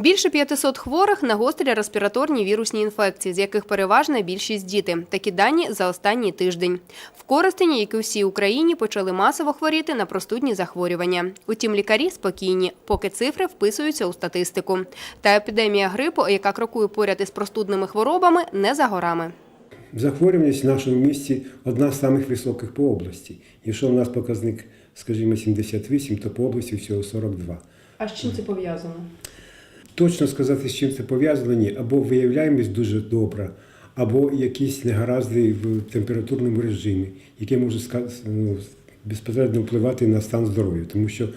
Більше 500 хворих на гострі респіраторні вірусні інфекції, з яких переважна більшість діти. Такі дані за останній тиждень. В Коростені, як і всій Україні, почали масово хворіти на простудні захворювання. Утім, лікарі спокійні, поки цифри вписуються у статистику. Та епідемія грипу, яка крокує поряд із простудними хворобами, не за горами. Захворюваність в нашому місті одна з самих високих по області. Якщо у нас показник, скажімо, 78, то по області всього 42. А з чим це пов'язано? Точно сказати, з чим це пов'язано, ні. Або виявляємось дуже добре, або якісь негаразди в температурному режимі, яке може ну, безпосередньо впливати на стан здоров'я. Тому що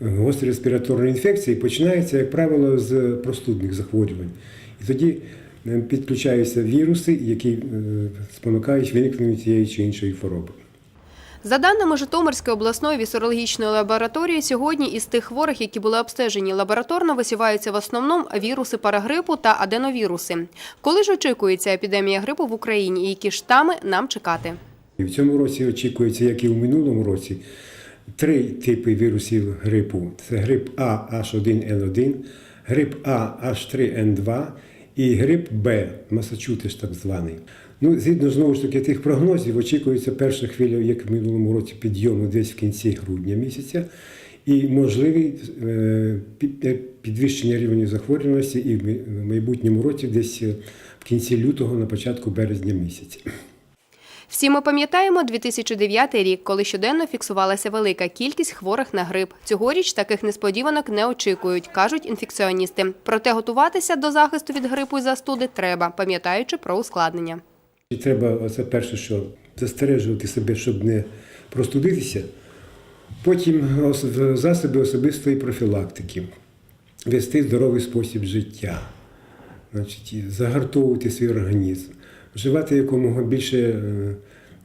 гострі респіраторні інфекції починаються, як правило, з простудних захворювань. І тоді е, підключаються віруси, які е, спонукають виникнення тієї чи іншої хвороби. За даними Житомирської обласної вісерологічної лабораторії, сьогодні із тих хворих, які були обстежені лабораторно, висіваються в основному віруси парагрипу та аденовіруси. Коли ж очікується епідемія грипу в Україні і які штами нам чекати? В цьому році очікується, як і в минулому році, три типи вірусів грипу: це грип А H1N1, грип А H3N2 і грип Б, Масачутиш так званий. Ну, згідно знову ж таки тих прогнозів, очікується перша хвиля, як в минулому році, підйому десь в кінці грудня місяця, і можливі е, е, підвищення рівня захворюваності і в майбутньому році, десь е, в кінці лютого, на початку березня місяця. Всі ми пам'ятаємо 2009 рік, коли щоденно фіксувалася велика кількість хворих на грип. Цьогоріч таких несподіванок не очікують, кажуть інфекціоністи. Проте готуватися до захисту від грипу і застуди треба, пам'ятаючи про ускладнення. Треба оце перше, що застережувати себе, щоб не простудитися. Потім засоби особистої профілактики, вести здоровий спосіб життя, значить, загартовувати свій організм, вживати якомога більше е,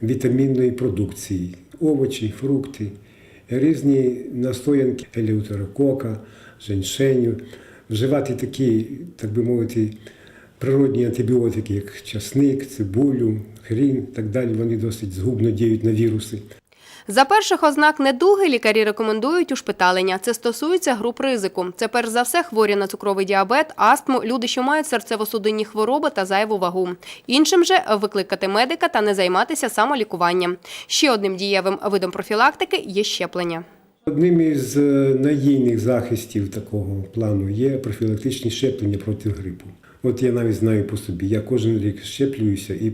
вітамінної продукції, овочі, фрукти, різні настоянки елеутерокока, женьшеню, вживати такі, так би мовити, природні антибіотики, як часник, цибулю, хрін і так далі, вони досить згубно діють на віруси. За перших ознак недуги лікарі рекомендують ушпиталення. Це стосується груп ризику. Це перш за все хворі на цукровий діабет, астму, люди, що мають серцево-судинні хвороби та зайву вагу. Іншим же викликати медика та не займатися самолікуванням. Ще одним дієвим видом профілактики є щеплення. Одним із е, надійних захистів такого плану є профілактичні щеплення проти грипу. От я навіть знаю по собі, я кожен рік щеплююся і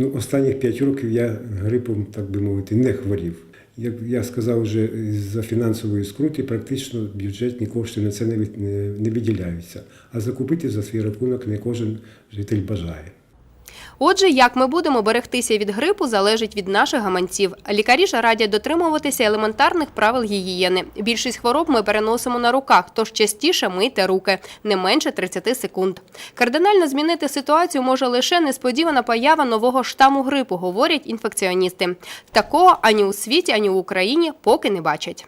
ну, останніх 5 років я грипом, так би мовити, не хворів. Як я сказав вже, за фінансової скрути практично бюджетні кошти на це не виділяються. А закупити за свій рахунок не кожен житель бажає. Отже, як ми будемо берегтися від грипу, залежить від наших гаманців. Лікарі ж радять дотримуватися елементарних правил гігієни. Більшість хвороб ми переносимо на руках, тож частіше мийте руки не менше 30 секунд. Кардинально змінити ситуацію може лише несподівана поява нового штаму грипу, говорять інфекціоністи. Такого ані у світі, ані в Україні поки не бачать.